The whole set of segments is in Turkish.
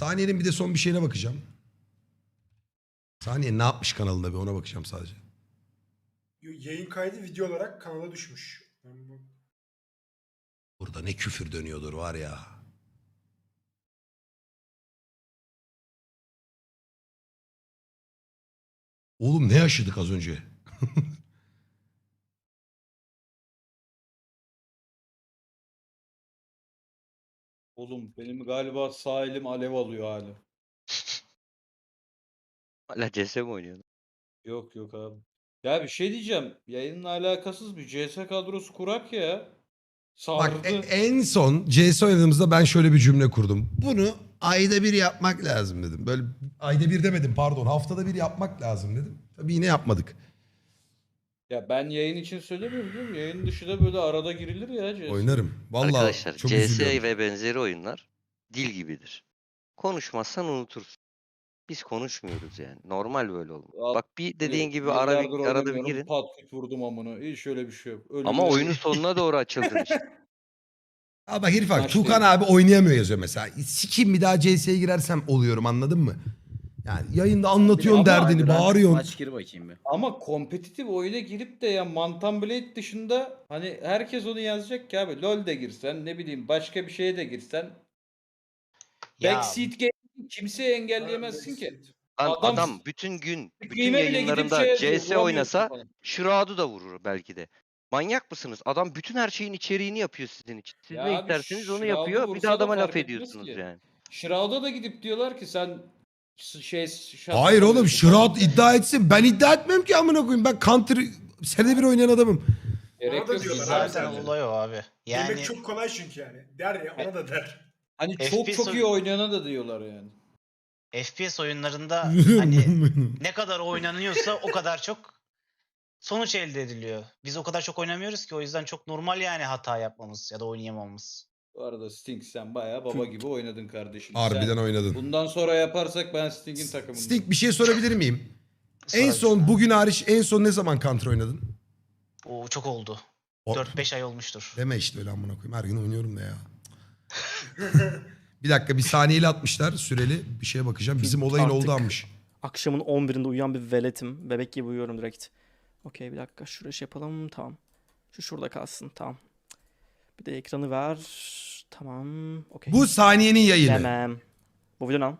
Saniyenin bir de son bir şeyine bakacağım. Saniye ne yapmış kanalında bir ona bakacağım sadece. Yayın kaydı video olarak kanala düşmüş. Burada ne küfür dönüyordur var ya. Oğlum ne yaşadık az önce? Oğlum benim galiba sağ elim alev alıyor hali. Hala CS mi oynuyorsun? Yok yok abi. Ya bir şey diyeceğim. Yayınla alakasız bir CS kadrosu kurak ya. Bak Sardı. e- en son CS oynadığımızda ben şöyle bir cümle kurdum. Bunu ayda bir yapmak lazım dedim. Böyle ayda bir demedim pardon haftada bir yapmak lazım dedim. Tabii yine yapmadık. Ya ben yayın için söylemiyorum canım. Yayın dışı da böyle arada girilir ya CS. Oynarım. Vallahi Arkadaşlar çok CS üzülüyorum. ve benzeri oyunlar dil gibidir. Konuşmazsan unutursun. Biz konuşmuyoruz yani. Normal böyle olur. Al- Bak bir dediğin gibi ara Yıllardır bir, arada bir oynamıyorum, girin. Pat küt vurdum amına. Hiç öyle bir şey yok. Ama Ölümle- oyunun sonuna doğru açıldın işte. Aa bak herif bak Maç Tukan değil. abi oynayamıyor yazıyor mesela. Sikim bir daha CS'ye girersem oluyorum anladın mı? Yani yayında anlatıyorsun Ama derdini Bırak, bağırıyorsun. Maç gir bakayım bir. Ama kompetitif oyuna girip de ya Mantan Blade dışında hani herkes onu yazacak ki abi. LoL de girsen ne bileyim başka bir şeye de girsen. Ya Backseat game kimseye engelleyemezsin ki. Lan Adam- adam, bütün gün, bütün Kıyme bile gidip yayınlarında şey CS vuramıyorsun oynasa falan. Shroud'u da vurur belki de. Manyak mısınız? Adam bütün her şeyin içeriğini yapıyor sizin için. Siz Ya ne abi isterseniz onu Shroud'u yapıyor. Bir vursa de da adama laf fark etmez ediyorsunuz ki. yani. Shroud'a da gidip diyorlar ki sen şey şat Hayır oğlum. Shroud iddia etsin. Ben iddia etmiyorum ki amına koyayım. Ben Counter senede bir oynayan adamım. Gerek Ona da yok diyorlar abi zaten olay o abi. Yani Demek çok kolay çünkü yani. Der ya ona da der. Hani çok FPS çok iyi oyun- oynayana da diyorlar yani. FPS oyunlarında hani ne kadar oynanıyorsa o kadar çok sonuç elde ediliyor. Biz o kadar çok oynamıyoruz ki o yüzden çok normal yani hata yapmamız ya da oynayamamamız. Bu arada Sting sen bayağı baba gibi oynadın kardeşim. Harbiden Sen- oynadın. Bundan sonra yaparsak ben Sting'in takımındayım. Sting bir şey sorabilir miyim? en son bugün hariç en son ne zaman Counter oynadın? O çok oldu. O- 4-5 ay olmuştur. Deme işte öyle amına koyayım. Her gün oynuyorum da ya. bir dakika bir saniyeli atmışlar süreli. Bir şeye bakacağım. Bizim olayın Artık- oldu almış. Akşamın 11'inde uyuyan bir veletim. Bebek gibi uyuyorum direkt. Okey bir dakika şuraya şey yapalım. Tamam. Şu şurada kalsın. Tamam. Bir de ekranı ver. Tamam. Okey. Bu saniyenin yayını. Demem. Bu video ne?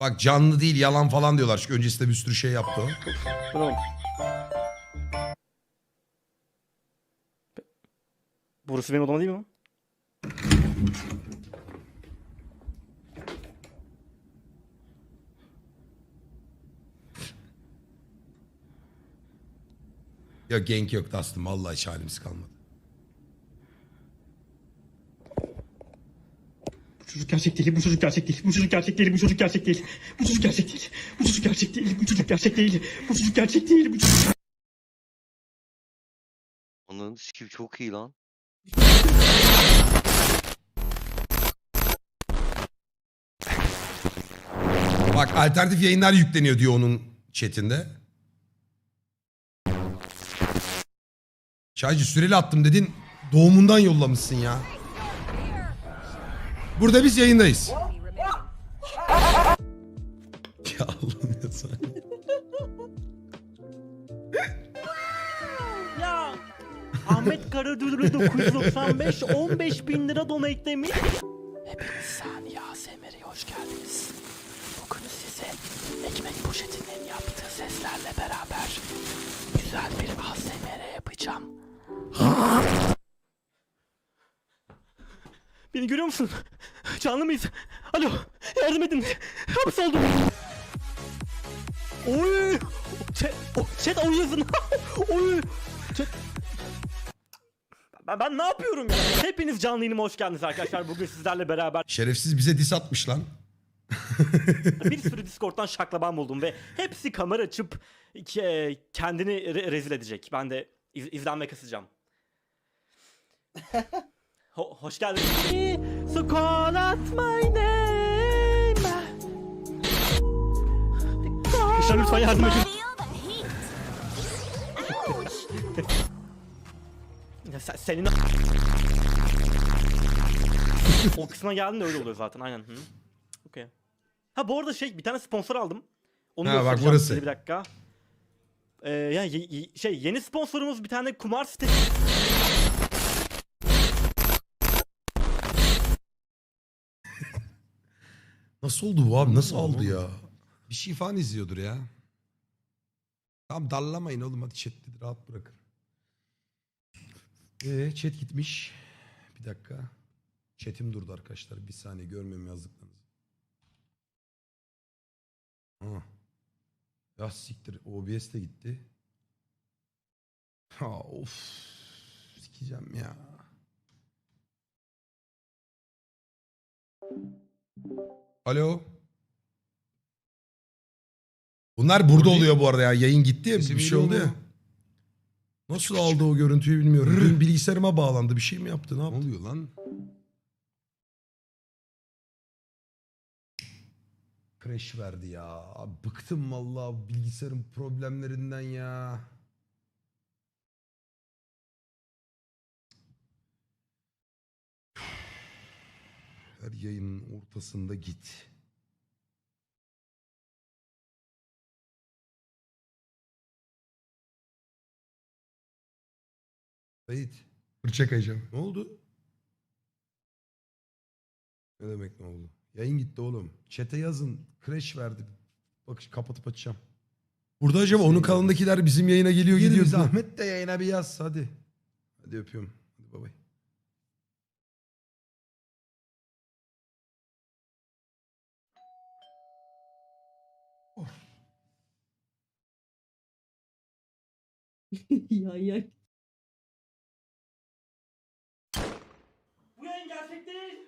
Bak canlı değil yalan falan diyorlar. Çünkü öncesinde bir sürü şey yaptı o. Bu ne oğlum? Burası benim odama değil mi? Yok genk yoktu aslında. Vallahi hiç halimiz kalmadı. Bu çocuk gerçek değil, bu çocuk gerçek değil, bu çocuk gerçek değil, bu çocuk gerçek değil, bu çocuk gerçek değil, bu çocuk gerçek değil, bu çocuk gerçek değil, bu çocuk gerçek değil, bu çocuk Onun skill çok iyi lan. Bak alternatif yayınlar yükleniyor diyor onun chatinde. Çaycı süreli attım dedin. Doğumundan yollamışsın ya. Burada biz yayındayız. ya Allah'ım ya sen. Ya Ahmet Karadürlü 995 15 bin lira donate demiş. Hepiniz Saniye ASMR'e hoş geldiniz. Bugün size ekmek poşetinin yaptığı seslerle beraber güzel bir ASMR. Beni görüyor musun? Canlı mıyız? Alo, yardım edin. Hapsoldum. Oy! Chat, o, chat oy yazın. Oy! Chat. Ben, ben ne yapıyorum ya? Hepiniz canlı yayınıma hoş geldiniz arkadaşlar. Bugün sizlerle beraber Şerefsiz bize dis atmış lan. bir sürü Discord'dan şaklaban buldum ve hepsi kamera açıp ke- kendini re- rezil edecek. Ben de iz- izlenme kasacağım. Ho- hoş geldiniz. So call out my name. Arkadaşlar lütfen yardım edin. Ya sen, senin o kısma geldiğinde öyle oluyor zaten aynen. Hı. Okey. Ha bu arada şey bir tane sponsor aldım. Onu Ha, bak göstereceğim burası. size bir dakika. Ee, ya ye- ye- şey yeni sponsorumuz bir tane kumar sitesi. Nasıl oldu bu abi? Nasıl aldı ya? Bir şey falan izliyordur ya. Tamam darlamayın oğlum hadi chat'te rahat bırakın. Ee, chat gitmiş. Bir dakika. Chat'im durdu arkadaşlar. Bir saniye görmüyorum yazdıklarınızı. Ha. Ya siktir. OBS de gitti. Ha of. Sikeceğim ya. Alo. Bunlar burada oluyor bu arada ya. Yayın gitti ya bir şey oldu ya. Nasıl aldı o görüntüyü bilmiyorum. Dün bilgisayarıma bağlandı. Bir şey mi yaptı? Ne yaptı? Ne oluyor lan? Crash verdi ya. Abi bıktım vallahi bilgisayarın problemlerinden ya. Her yayının ortasında git. Sait. Fırça kayacağım. Ne oldu? Ne demek ne oldu? Yayın gitti oğlum. Çete yazın. Crash verdi. Bak kapatıp açacağım. Burada acaba onun kanalındakiler bizim yayına geliyor Gir gidiyor. bize. Ahmet de yayına bir yaz hadi. Hadi öpüyorum. Hadi bay bay. ya ya. Bu yayın gerçek değil.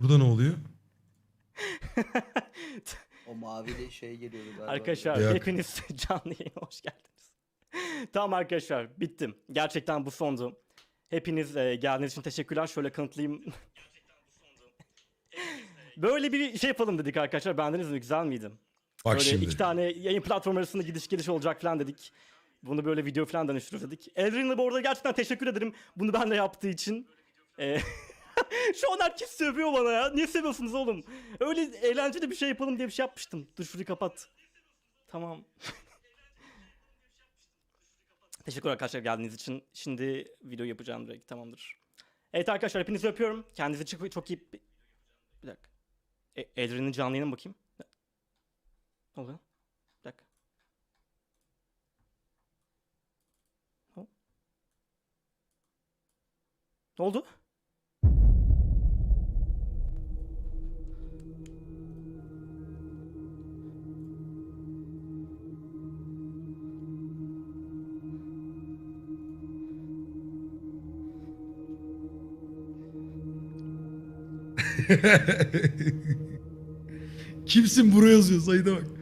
Burada ne oluyor? O mavili şey geliyordu galiba. Arkadaşlar Yok. hepiniz canlı yayına hoş geldiniz. tamam arkadaşlar bittim. Gerçekten bu sondu. Hepiniz e, geldiğiniz için teşekkürler. Şöyle kanıtlayayım. Böyle bir şey yapalım dedik arkadaşlar. Beğendiniz mi? Güzel miydi? Bak böyle şimdi. iki tane yayın platformu arasında gidiş geliş olacak falan dedik. Bunu böyle video falan dönüştürürüz dedik. Elrin'le bu arada gerçekten teşekkür ederim. Bunu benle yaptığı için. Ee, Şu an herkes sövüyor bana ya. Niye seviyorsunuz oğlum? Öyle eğlenceli bir şey yapalım diye bir şey yapmıştım. Dur şurayı kapat. Tamam. Teşekkür arkadaşlar geldiğiniz için. Şimdi video yapacağım direkt tamamdır. Evet arkadaşlar hepinizi öpüyorum. Kendinize çok, çok iyi... Bir dakika. E, Elrin'in canlı yayına bakayım? Ne oluyor? Bir dakika. Ne oldu? Kimsin buraya yazıyor sayıda bak.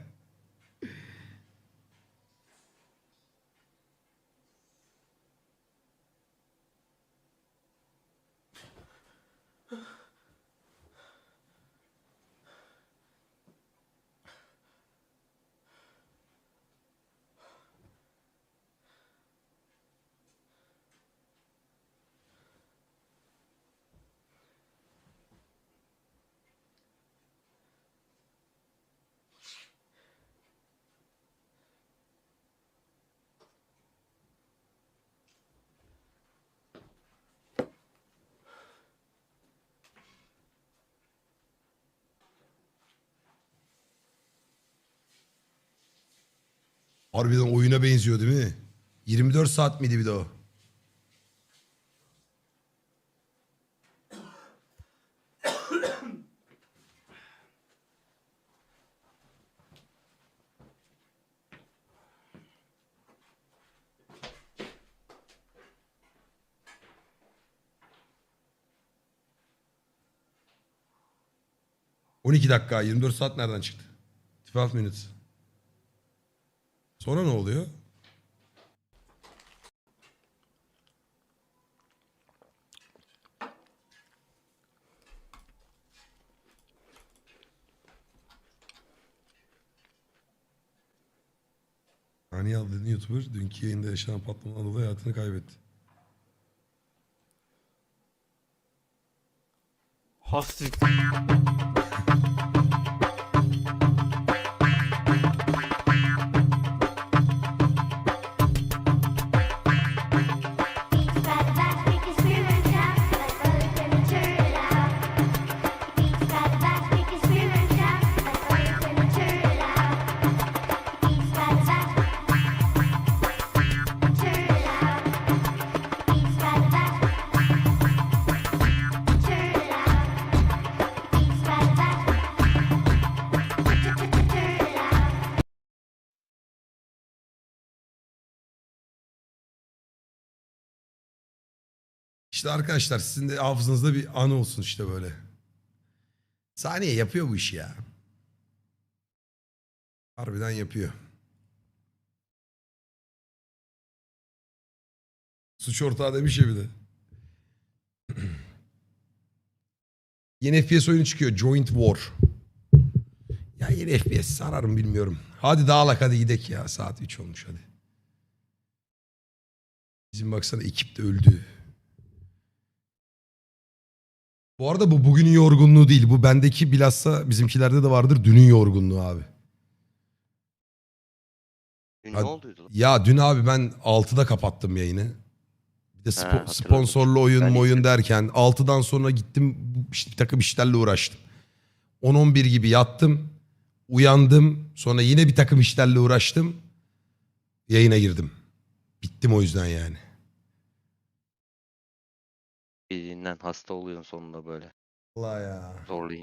Harbiden oyuna benziyor değil mi? 24 saat miydi bir de o? ...12 dakika 24 saat nereden çıktı? 12 minutes. Sonra ne oluyor? Saniye adlı YouTuber dünkü yayında yaşanan patlamadan dolayı hayatını kaybetti. Hastik. İşte arkadaşlar sizin de hafızanızda bir anı olsun işte böyle. Saniye yapıyor bu işi ya. Harbiden yapıyor. Suç ortağı demiş ya bir de. Yeni FPS oyunu çıkıyor. Joint War. Ya yeni FPS sararım bilmiyorum. Hadi dağılak hadi gidek ya. Saat 3 olmuş hadi. Bizim baksana ekip de öldü. Bu arada bu bugünün yorgunluğu değil. Bu bendeki bilhassa bizimkilerde de vardır dünün yorgunluğu abi. Dün ne olduydu lan? Ya dün abi ben 6'da kapattım yayını. Bir de spo- hatırladım. sponsorlu oyun Ben oyun izledim. derken 6'dan sonra gittim bu bir takım işlerle uğraştım. 10-11 gibi yattım. Uyandım. Sonra yine bir takım işlerle uğraştım. Yayına girdim. Bittim o yüzden yani. Bir dinlen hasta oluyorsun sonunda böyle. Allah ya. Zorlayın.